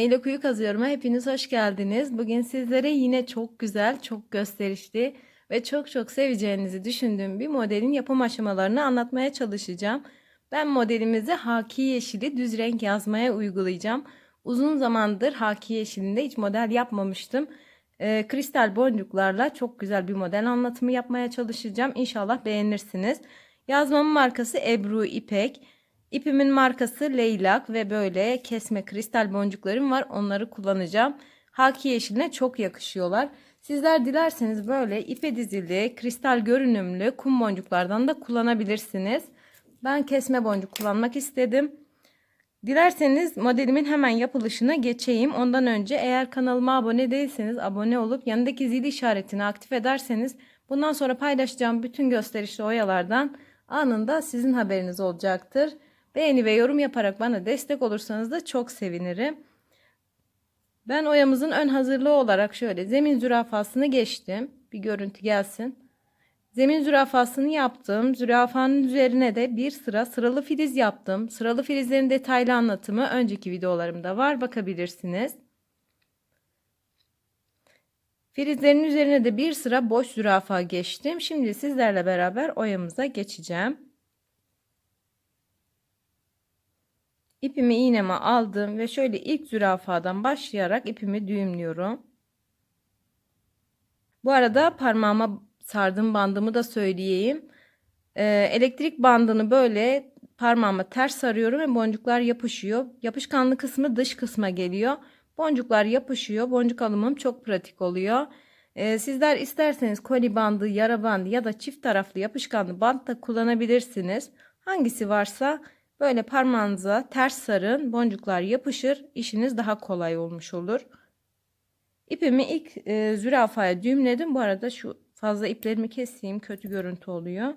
İğne ile kuyu kazıyorum'a hepiniz hoş geldiniz. Bugün sizlere yine çok güzel, çok gösterişli ve çok çok seveceğinizi düşündüğüm bir modelin yapım aşamalarını anlatmaya çalışacağım. Ben modelimizi haki yeşili düz renk yazmaya uygulayacağım. Uzun zamandır haki yeşilinde hiç model yapmamıştım. Ee, kristal boncuklarla çok güzel bir model anlatımı yapmaya çalışacağım. İnşallah beğenirsiniz. Yazmamın markası Ebru İpek. İpimin markası Leylak ve böyle kesme kristal boncuklarım var. Onları kullanacağım. Haki yeşiline çok yakışıyorlar. Sizler dilerseniz böyle ipe dizili, kristal görünümlü kum boncuklardan da kullanabilirsiniz. Ben kesme boncuk kullanmak istedim. Dilerseniz modelimin hemen yapılışına geçeyim. Ondan önce eğer kanalıma abone değilseniz abone olup yanındaki zil işaretini aktif ederseniz bundan sonra paylaşacağım bütün gösterişli oyalardan anında sizin haberiniz olacaktır. Beğeni ve yorum yaparak bana destek olursanız da çok sevinirim. Ben oyamızın ön hazırlığı olarak şöyle zemin zürafasını geçtim. Bir görüntü gelsin. Zemin zürafasını yaptım. Zürafanın üzerine de bir sıra sıralı filiz yaptım. Sıralı filizlerin detaylı anlatımı önceki videolarımda var. Bakabilirsiniz. Filizlerin üzerine de bir sıra boş zürafa geçtim. Şimdi sizlerle beraber oyamıza geçeceğim. İpimi iğneme aldım ve şöyle ilk zürafadan başlayarak ipimi düğümlüyorum. Bu arada parmağıma sardığım bandımı da söyleyeyim. Ee, elektrik bandını böyle parmağıma ters sarıyorum ve boncuklar yapışıyor. Yapışkanlı kısmı dış kısma geliyor. Boncuklar yapışıyor. Boncuk alımım çok pratik oluyor. Ee, sizler isterseniz koli bandı, yara bandı ya da çift taraflı yapışkanlı bant da kullanabilirsiniz. Hangisi varsa Böyle parmağınıza ters sarın. Boncuklar yapışır. İşiniz daha kolay olmuş olur. İpimi ilk e, zürafaya düğümledim. Bu arada şu fazla iplerimi keseyim. Kötü görüntü oluyor.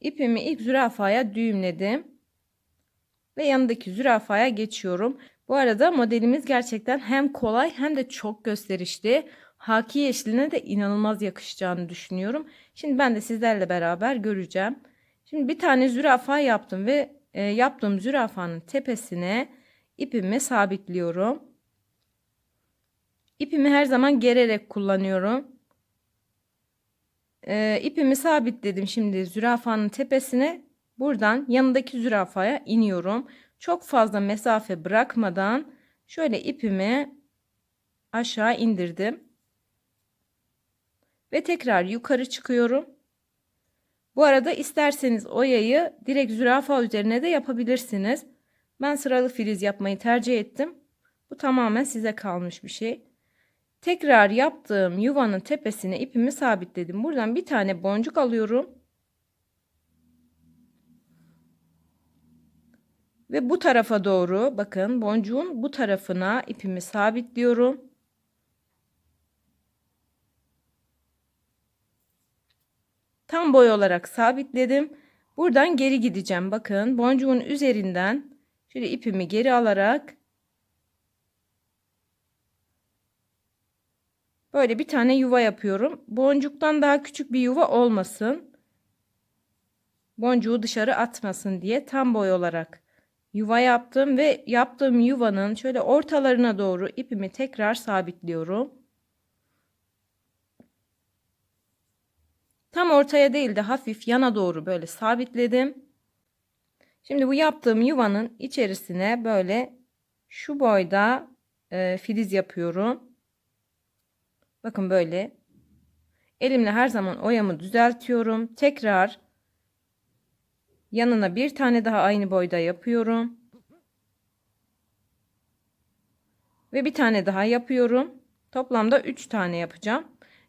İpimi ilk zürafaya düğümledim. Ve yanındaki zürafaya geçiyorum. Bu arada modelimiz gerçekten hem kolay hem de çok gösterişli. Haki yeşiline de inanılmaz yakışacağını düşünüyorum. Şimdi ben de sizlerle beraber göreceğim. Şimdi bir tane zürafa yaptım ve e, yaptığım zürafanın tepesine ipimi sabitliyorum. İpimi her zaman gererek kullanıyorum. E, ipimi sabitledim şimdi zürafanın tepesine. Buradan yanındaki zürafaya iniyorum. Çok fazla mesafe bırakmadan şöyle ipimi aşağı indirdim. Ve tekrar yukarı çıkıyorum. Bu arada isterseniz oyayı direkt zürafa üzerine de yapabilirsiniz. Ben sıralı filiz yapmayı tercih ettim. Bu tamamen size kalmış bir şey. Tekrar yaptığım yuvanın tepesine ipimi sabitledim. Buradan bir tane boncuk alıyorum. Ve bu tarafa doğru bakın boncuğun bu tarafına ipimi sabitliyorum. Tam boy olarak sabitledim. Buradan geri gideceğim. Bakın boncuğun üzerinden şöyle ipimi geri alarak böyle bir tane yuva yapıyorum. Boncuktan daha küçük bir yuva olmasın. Boncuğu dışarı atmasın diye tam boy olarak yuva yaptım ve yaptığım yuvanın şöyle ortalarına doğru ipimi tekrar sabitliyorum. Tam ortaya değil de hafif yana doğru böyle sabitledim. Şimdi bu yaptığım yuvanın içerisine böyle şu boyda e, filiz yapıyorum. Bakın böyle. Elimle her zaman oyamı düzeltiyorum. Tekrar yanına bir tane daha aynı boyda yapıyorum. Ve bir tane daha yapıyorum. Toplamda 3 tane yapacağım.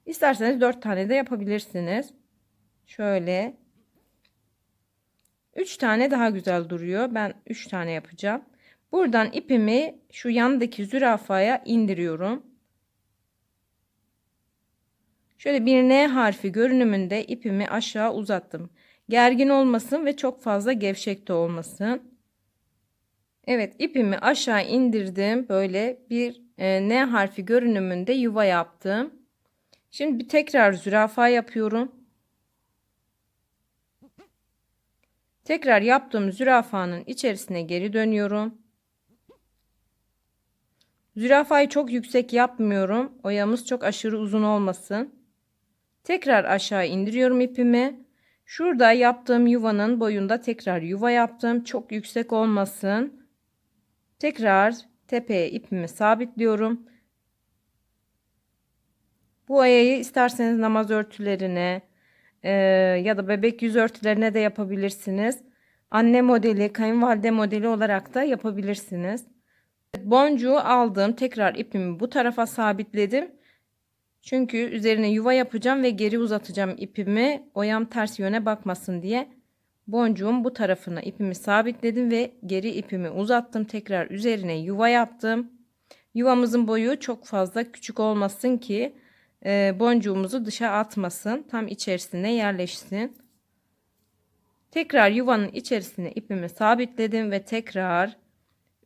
İsterseniz 4 tane de yapabilirsiniz. Şöyle. 3 tane daha güzel duruyor. Ben 3 tane yapacağım. Buradan ipimi şu yandaki zürafaya indiriyorum. Şöyle bir N harfi görünümünde ipimi aşağı uzattım. Gergin olmasın ve çok fazla gevşek de olmasın. Evet ipimi aşağı indirdim. Böyle bir e, N harfi görünümünde yuva yaptım. Şimdi bir tekrar zürafa yapıyorum. Tekrar yaptığım zürafanın içerisine geri dönüyorum. Zürafayı çok yüksek yapmıyorum. Oyamız çok aşırı uzun olmasın. Tekrar aşağı indiriyorum ipimi. Şurada yaptığım yuvanın boyunda tekrar yuva yaptım. Çok yüksek olmasın. Tekrar tepeye ipimi sabitliyorum. Bu oyayı isterseniz namaz örtülerine e, ya da bebek yüz örtülerine de yapabilirsiniz. Anne modeli, kayınvalide modeli olarak da yapabilirsiniz. Boncuğu aldım. Tekrar ipimi bu tarafa sabitledim. Çünkü üzerine yuva yapacağım ve geri uzatacağım ipimi. Oyam ters yöne bakmasın diye. Boncuğun bu tarafına ipimi sabitledim ve geri ipimi uzattım. Tekrar üzerine yuva yaptım. Yuvamızın boyu çok fazla küçük olmasın ki e, boncuğumuzu dışa atmasın. Tam içerisine yerleşsin. Tekrar yuvanın içerisine ipimi sabitledim ve tekrar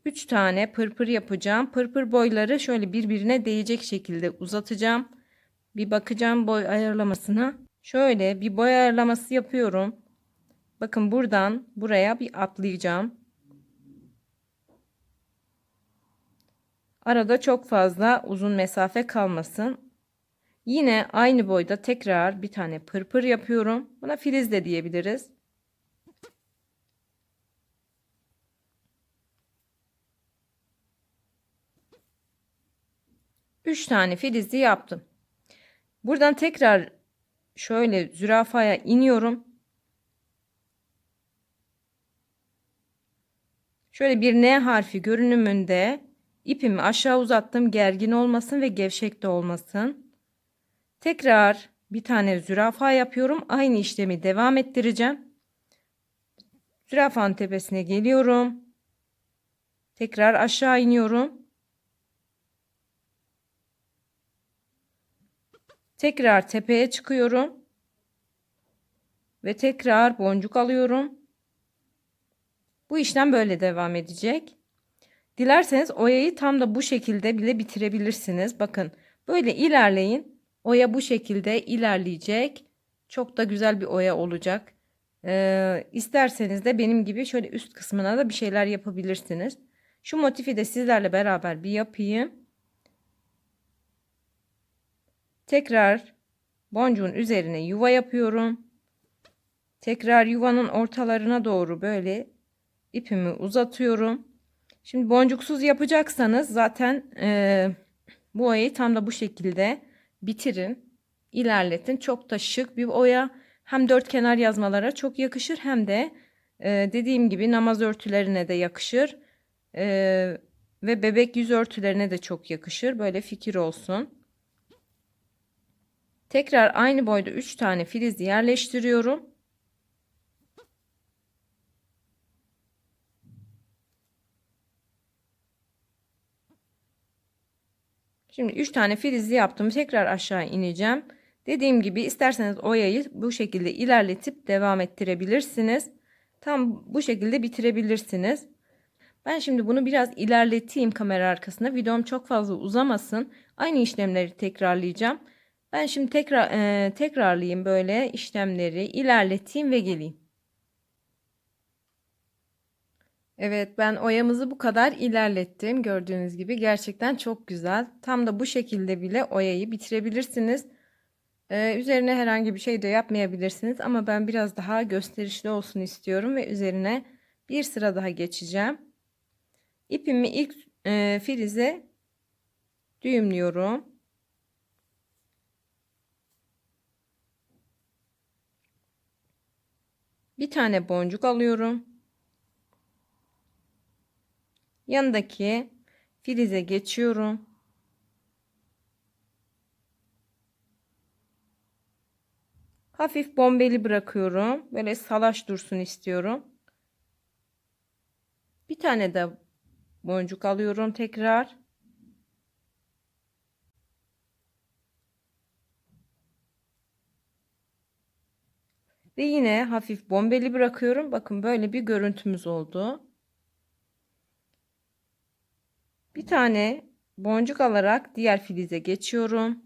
3 tane pırpır yapacağım. Pırpır boyları şöyle birbirine değecek şekilde uzatacağım. Bir bakacağım boy ayarlamasına. Şöyle bir boy ayarlaması yapıyorum. Bakın buradan buraya bir atlayacağım. Arada çok fazla uzun mesafe kalmasın. Yine aynı boyda tekrar bir tane pırpır yapıyorum. Buna filiz de diyebiliriz. Üç tane filizli yaptım. Buradan tekrar şöyle zürafaya iniyorum. Şöyle bir N harfi görünümünde ipimi aşağı uzattım gergin olmasın ve gevşek de olmasın. Tekrar bir tane zürafa yapıyorum. Aynı işlemi devam ettireceğim. Zürafanın tepesine geliyorum. Tekrar aşağı iniyorum. Tekrar tepeye çıkıyorum. Ve tekrar boncuk alıyorum. Bu işlem böyle devam edecek. Dilerseniz oyayı tam da bu şekilde bile bitirebilirsiniz. Bakın böyle ilerleyin. Oya bu şekilde ilerleyecek. Çok da güzel bir oya olacak. Ee, isterseniz de benim gibi şöyle üst kısmına da bir şeyler yapabilirsiniz. Şu motifi de sizlerle beraber bir yapayım. Tekrar boncuğun üzerine yuva yapıyorum. Tekrar yuvanın ortalarına doğru böyle ipimi uzatıyorum. Şimdi boncuksuz yapacaksanız zaten e, bu oyayı tam da bu şekilde bitirin. ilerletin. Çok da şık bir oya. Hem dört kenar yazmalara çok yakışır hem de e, dediğim gibi namaz örtülerine de yakışır. E, ve bebek yüz örtülerine de çok yakışır. Böyle fikir olsun. Tekrar aynı boyda 3 tane filiz yerleştiriyorum. Şimdi 3 tane filizli yaptım. Tekrar aşağı ineceğim. Dediğim gibi isterseniz oyayı bu şekilde ilerletip devam ettirebilirsiniz. Tam bu şekilde bitirebilirsiniz. Ben şimdi bunu biraz ilerleteyim kamera arkasında. Videom çok fazla uzamasın. Aynı işlemleri tekrarlayacağım. Ben şimdi tekrar e, tekrarlayayım böyle işlemleri ilerleteyim ve geleyim. Evet ben oyamızı bu kadar ilerlettim. Gördüğünüz gibi gerçekten çok güzel. Tam da bu şekilde bile oyayı bitirebilirsiniz. Ee, üzerine herhangi bir şey de yapmayabilirsiniz. Ama ben biraz daha gösterişli olsun istiyorum. Ve üzerine bir sıra daha geçeceğim. İpimi ilk e, filize düğümlüyorum. Bir tane boncuk alıyorum. Yanındaki filize geçiyorum. Hafif bombeli bırakıyorum. Böyle salaş dursun istiyorum. Bir tane de boncuk alıyorum tekrar. Ve yine hafif bombeli bırakıyorum. Bakın böyle bir görüntümüz oldu. Bir tane boncuk alarak diğer filize geçiyorum.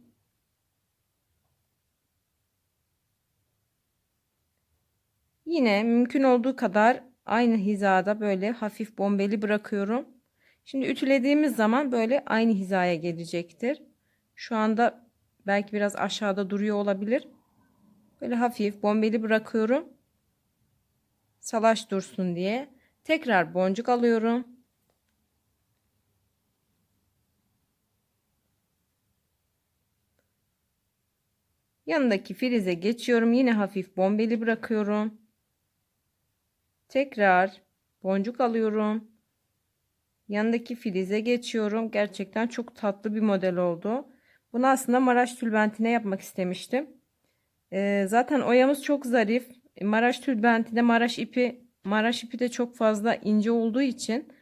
Yine mümkün olduğu kadar aynı hizada böyle hafif bombeli bırakıyorum. Şimdi ütülediğimiz zaman böyle aynı hizaya gelecektir. Şu anda belki biraz aşağıda duruyor olabilir. Böyle hafif bombeli bırakıyorum. Salaş dursun diye. Tekrar boncuk alıyorum. Yanındaki frize geçiyorum. Yine hafif bombeli bırakıyorum. Tekrar boncuk alıyorum. Yanındaki filize geçiyorum. Gerçekten çok tatlı bir model oldu. Bunu aslında Maraş tülbentine yapmak istemiştim. Ee, zaten oyamız çok zarif. Maraş tülbentinde Maraş ipi Maraş ipi de çok fazla ince olduğu için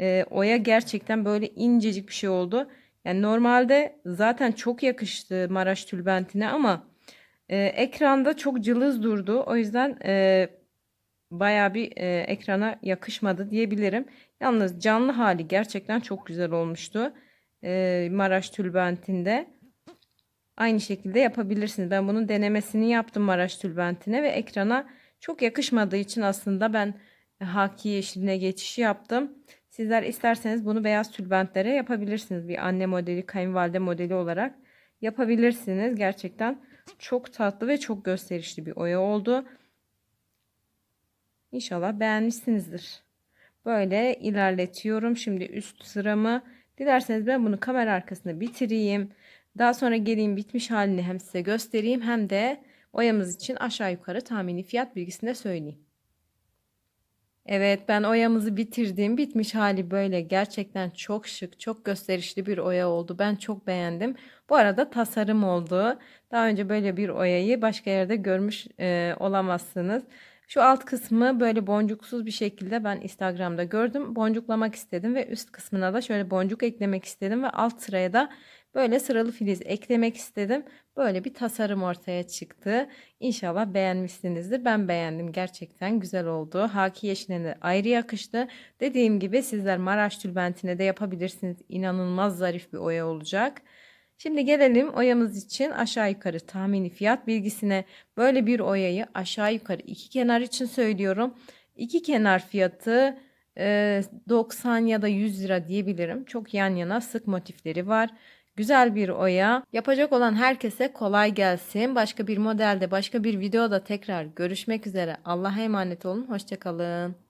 e, oya gerçekten böyle incecik bir şey oldu. Yani normalde zaten çok yakıştı Maraş tülbentine ama e, ekranda çok cılız durdu. O yüzden e, baya bir e, ekrana yakışmadı diyebilirim. Yalnız canlı hali gerçekten çok güzel olmuştu. E, Maraş tülbentinde. Aynı şekilde yapabilirsiniz. Ben bunun denemesini yaptım Maraş tülbentine ve ekrana çok yakışmadığı için aslında ben haki yeşiline geçişi yaptım. Sizler isterseniz bunu beyaz tülbentlere yapabilirsiniz. Bir anne modeli, kayınvalide modeli olarak yapabilirsiniz. Gerçekten çok tatlı ve çok gösterişli bir oya oldu. İnşallah beğenmişsinizdir. Böyle ilerletiyorum. Şimdi üst sıramı dilerseniz ben bunu kamera arkasında bitireyim. Daha sonra geleyim bitmiş halini hem size göstereyim hem de oyamız için aşağı yukarı tahmini fiyat bilgisini de söyleyeyim. Evet ben oyamızı bitirdim. Bitmiş hali böyle gerçekten çok şık, çok gösterişli bir oya oldu. Ben çok beğendim. Bu arada tasarım oldu. Daha önce böyle bir oyayı başka yerde görmüş e, olamazsınız. Şu alt kısmı böyle boncuksuz bir şekilde ben Instagram'da gördüm. Boncuklamak istedim ve üst kısmına da şöyle boncuk eklemek istedim ve alt sıraya da böyle sıralı filiz eklemek istedim. Böyle bir tasarım ortaya çıktı. İnşallah beğenmişsinizdir. Ben beğendim. Gerçekten güzel oldu. Haki yeşiline de ayrı yakıştı. Dediğim gibi sizler Maraş tülbentine de yapabilirsiniz. İnanılmaz zarif bir oya olacak. Şimdi gelelim oyamız için aşağı yukarı tahmini fiyat bilgisine. Böyle bir oyayı aşağı yukarı iki kenar için söylüyorum. İki kenar fiyatı 90 ya da 100 lira diyebilirim. Çok yan yana sık motifleri var. Güzel bir oya. Yapacak olan herkese kolay gelsin. Başka bir modelde, başka bir videoda tekrar görüşmek üzere. Allah'a emanet olun. Hoşçakalın.